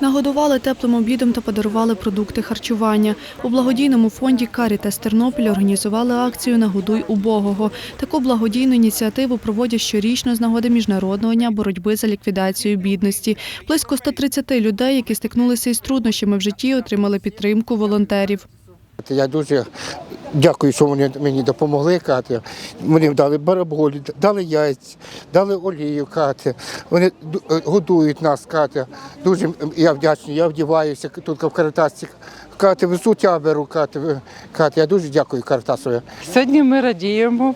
Нагодували теплим обідом та подарували продукти харчування. У благодійному фонді Карітас Тернопіль організували акцію Нагодуй убогого. Таку благодійну ініціативу проводять щорічно з нагоди Міжнародного дня боротьби за ліквідацію бідності. Близько 130 людей, які стикнулися із труднощами в житті, отримали підтримку волонтерів. Я дуже дякую, що вони мені допомогли кати. Мені дали бараболі, дали яйця, дали олію кати. Вони е, годують нас кати. Дуже я вдячний. Я вдіваюся тут в Каритасі. Кати, висуття беру кати. кати. Я дуже дякую Каритасові. Сьогодні ми радіємо,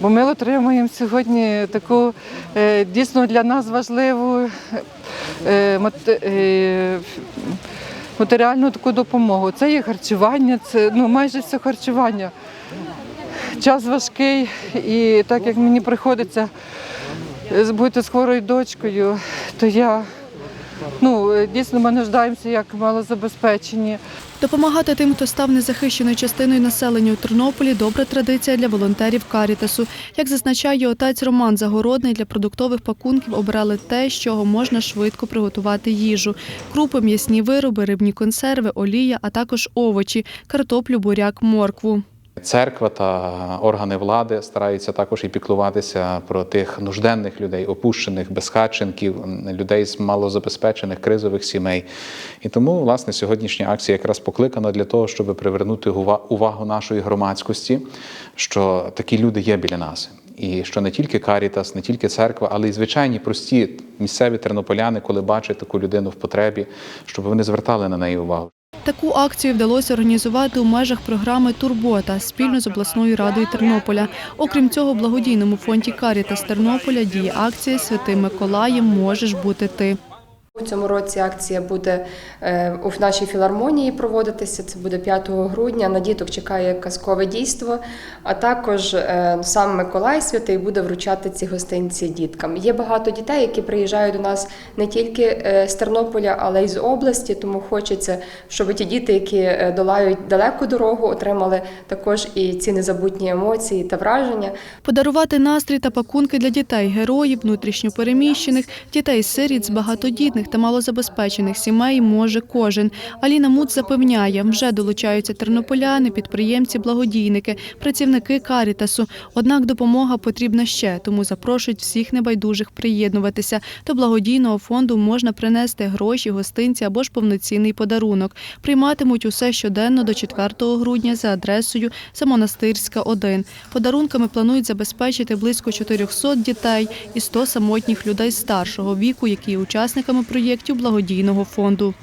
бо ми отримуємо сьогодні таку е, дійсно для нас важливу е, матеріальну таку допомогу. Це є харчування, це ну, майже все харчування. Час важкий, і так як мені приходиться бути з хворою дочкою, то я ну, е, дійсно ми нуждаємося як малозабезпечені. Допомагати тим, хто став незахищеною частиною населення у Тернополі, добра традиція для волонтерів Карітасу. Як зазначає отець Роман Загородний, для продуктових пакунків обрали те, з чого можна швидко приготувати їжу: крупи, м'ясні вироби, рибні консерви, олія, а також овочі, картоплю, буряк, моркву. Церква та органи влади стараються також і піклуватися про тих нужденних людей, опущених, безхатченків, людей з малозабезпечених кризових сімей. І тому, власне, сьогоднішня акція якраз покликана для того, щоб привернути увагу нашої громадськості, що такі люди є біля нас. І що не тільки Карітас, не тільки церква, але й звичайні прості місцеві тернополяни, коли бачать таку людину в потребі, щоб вони звертали на неї увагу. Таку акцію вдалося організувати у межах програми Турбота спільно з обласною радою Тернополя. Окрім цього, в благодійному фонді Карітас Тернополя діє акція Святим Миколаєм можеш бути ти. У цьому році акція буде е, у нашій філармонії проводитися. Це буде 5 грудня. На діток чекає казкове дійство. А також е, сам Миколай Святий буде вручати ці гостинці діткам. Є багато дітей, які приїжджають до нас не тільки е, з Тернополя, але й з області. Тому хочеться, щоб ті діти, які долають далеку дорогу, отримали також і ці незабутні емоції та враження. Подарувати настрій та пакунки для дітей, героїв, внутрішньопереміщених, дітей сиріт з багатодітних та малозабезпечених сімей може кожен. Аліна Муц запевняє, вже долучаються тернополяни, підприємці, благодійники, працівники Карітасу. Однак допомога потрібна ще, тому запрошують всіх небайдужих приєднуватися. До благодійного фонду можна принести гроші, гостинці або ж повноцінний подарунок. Прийматимуть усе щоденно до 4 грудня за адресою Самонастирська 1. Подарунками планують забезпечити близько 400 дітей і 100 самотніх людей старшого віку, які є учасниками проєктів благодійного фонду.